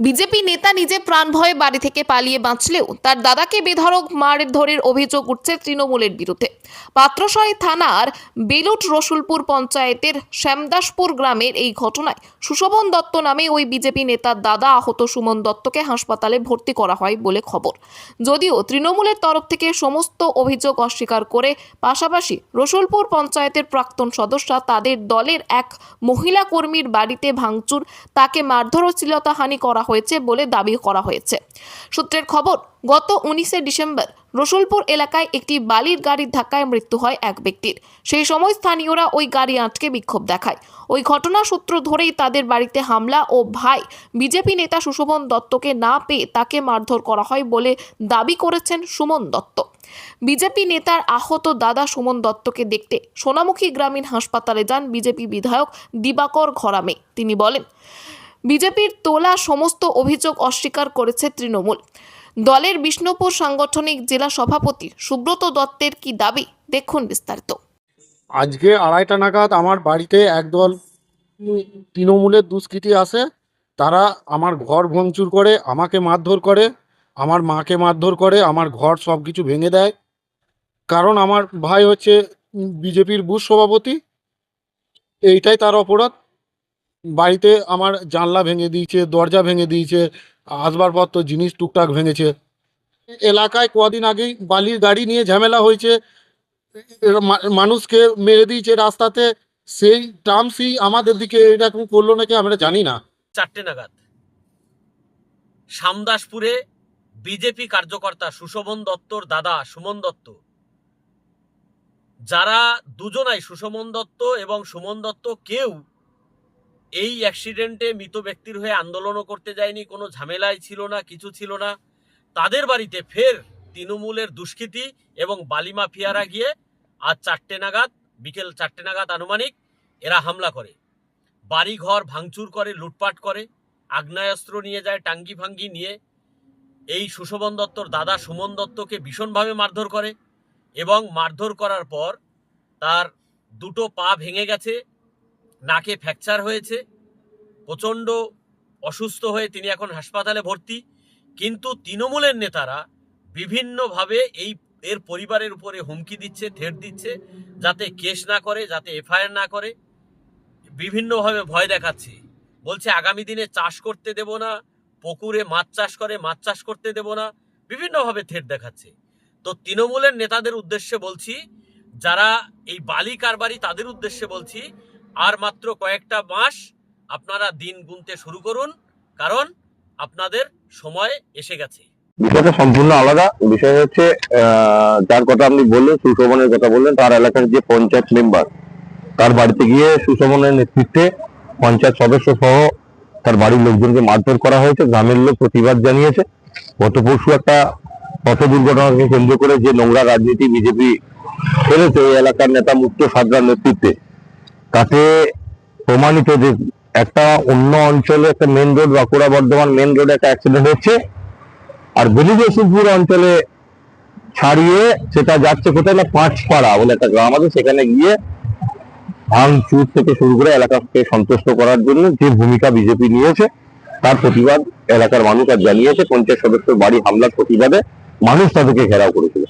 BJP নেতা নিজে প্রাণ ভয়ে বাড়ি থেকে পালিয়ে বাঁচলেও তার দাদাকে বেধড়ক মারধরের অভিযোগ উঠছে তৃণমূলের বিরুদ্ধে। পাত্রসাই থানার বেলুট রসুলপুর পঞ্চায়েতের শ্যামদাসপুর গ্রামের এই ঘটনায় সুশোভন দত্ত নামে ওই বিজেপি নেতার দাদা আহত সুমন দত্তকে হাসপাতালে ভর্তি করা হয় বলে খবর। যদিও তৃণমূলের তরফ থেকে সমস্ত অভিযোগ অস্বীকার করে পাশাপাশি রসুলপুর পঞ্চায়েতের প্রাক্তন সদস্যরা তাদের দলের এক মহিলা কর্মীর বাড়িতে ভাঙচুর, তাকে মারধর শ্লীলতাহানি করা হয়েছে বলে দাবি করা হয়েছে। সূত্রের খবর, গত উনিশে ডিসেম্বর রসুলপুর এলাকায় একটি বালির গাড়ির ধাক্কায় মৃত্যু হয় এক ব্যক্তির। সেই সময় স্থানীয়রা ওই গাড়ি আটকে বিক্ষোভ দেখায়। ওই ঘটনা সূত্র ধরেই তাদের বাড়িতে হামলা ও ভাই বিজেপি নেতা সুশোভন দত্তকে না পেয়ে তাকে মারধর করা হয় বলে দাবি করেছেন সুমন দত্ত। বিজেপি নেতার আহত দাদা সুমন দত্তকে দেখতে সোনামুখী গ্রামীণ হাসপাতালে যান বিজেপি বিধায়ক দিবাকর ঘরামে। তিনি বলেন বিজেপির তোলা সমস্ত অভিযোগ অস্বীকার করেছে তৃণমূল। দলের বিষ্ণুপুর সাংগঠনিক জেলা সভাপতি সুব্রত দত্তের কি দাবি? দেখুন বিস্তারিত। আজকে আড়াইটা নাগাদ আমার বাড়িতে একদল তৃণমূলের দুষ্কৃতী আসে। তারা আমার ঘর ভাঙচুর করে, আমাকে মারধর করে, আমার মাকে মারধর করে, আমার ঘর সব কিছু ভেঙে দেয়। কারণ আমার ভাই হচ্ছে বিজেপির বুথ সভাপতি। এইটাই তার অপরাধ। বাড়িতে আমার জানলা ভেঙে দিয়েছে, দরজা ভেঙে দিয়েছে, আসবাবপত্র, জিনিস টুকটাক ভেঙেছে। এলাকায় কদিন আগেই বালির গাড়ি নিয়ে ঝামেলা হয়েছে। মানুষকে মেরে দিয়েছে রাস্তাতে। সেই টার্মসই আমাদের দিকে এরকম করল নাকি আমরা জানি না। চারটে নাগাদ। সামদাসপুরে বিজেপি কার্যকর্তা সুশোভন দত্তর দাদা সুমন দত্ত। যারা দুজনাই সুশোভন দত্ত এবং সুমন দত্ত কেউ এই অ্যাক্সিডেন্টে মৃত ব্যক্তির হয়ে আন্দোলনও করতে যায়নি, কোনো ঝামেলায় ছিল না, কিছু ছিল না। তাদের বাড়িতে ফের তৃণমূলের দুষ্কৃতী এবং বালি মাফিয়ারা গিয়ে আজ চারটে নাগাদ, বিকেল চারটে নাগাদ আনুমানিক এরা হামলা করে। বাড়িঘর ভাঙচুর করে, লুটপাট করে, আগ্নেয়াস্ত্র নিয়ে যায়, টাঙ্গি ভাঙ্গি নিয়ে এই সুশোভন দত্তর দাদা সুমন দত্তকে ভীষণভাবে মারধর করে এবং মারধর করার পর তার দুটো পা ভেঙে গেছে নাকে ফ্র্যাকচার হয়েছে, প্রচণ্ড অসুস্থ হয়ে তিনি এখন হাসপাতালে ভর্তি। কিন্তু তৃণমূলের নেতারা বিভিন্নভাবে এই, এর পরিবারের উপরে হুমকি দিচ্ছে থেট দিচ্ছে, যাতে কেস না করে, যাতে এফআইআর না করে। বিভিন্নভাবে ভয় দেখাচ্ছে। বলছে, আগামী দিনে চাষ করতে দেব না, পুকুরে মাছ চাষ করে, মাছ চাষ করতে দেব না। বিভিন্নভাবে থেট দেখাচ্ছে। তো তৃণমূলের নেতাদের উদ্দেশ্যে বলছি, যারা এই বালি কারবারি তাদের উদ্দেশ্যে বলছি আর মাত্র কয়েকটা মাস আপনারা দিন গুনতে শুরু করুন, কারণ আপনাদের সময় এসে গেছে। বিষয়টা সম্পূর্ণ আলাদা। বিষয় হচ্ছে যার কথা আপনি বললেন, সুশোভনের কথা বললেন, তার এলাকার যে পঞ্চায়েত মেম্বার, তার বাড়িতে গিয়ে সুশোভনের নেতৃত্বে পঞ্চায়েত সদস্য সহ তার বাড়ির লোকজনকে মারধর করা হয়েছে। গ্রামের লোক প্রতিবাদ জানিয়েছে। গত পরশু একটা পথ দুর্ঘটনাকে কেন্দ্র করে যে নোংরা রাজনীতি বিজেপি করেছে এই এলাকার নেতা মুক্ত সাদরার নেতৃত্বে তাতে প্রমাণিত যে একটা অন্য অঞ্চলে একটা main road Bankura Bardhaman main রোডে একটা অ্যাক্সিডেন্ট হচ্ছে আর বেলিদেশপুর অঞ্চলে ছাড়িয়ে সেটা যাচ্ছে কোথায় না পাঁচপাড়া বলে একটা গ্রাম আছে, সেখানে গিয়ে ভাঙচুর থেকে শুরু করে এলাকাকে সন্তুষ্ট করার জন্য যে ভূমিকা বিজেপি নিয়েছে, তার প্রতিবাদ এলাকার মানুষ আর জানিয়েছে। পঞ্চায়েত সদস্যের বাড়ি হামলার প্রতিবাদে মানুষ তাদেরকে ঘেরাও করেছিল।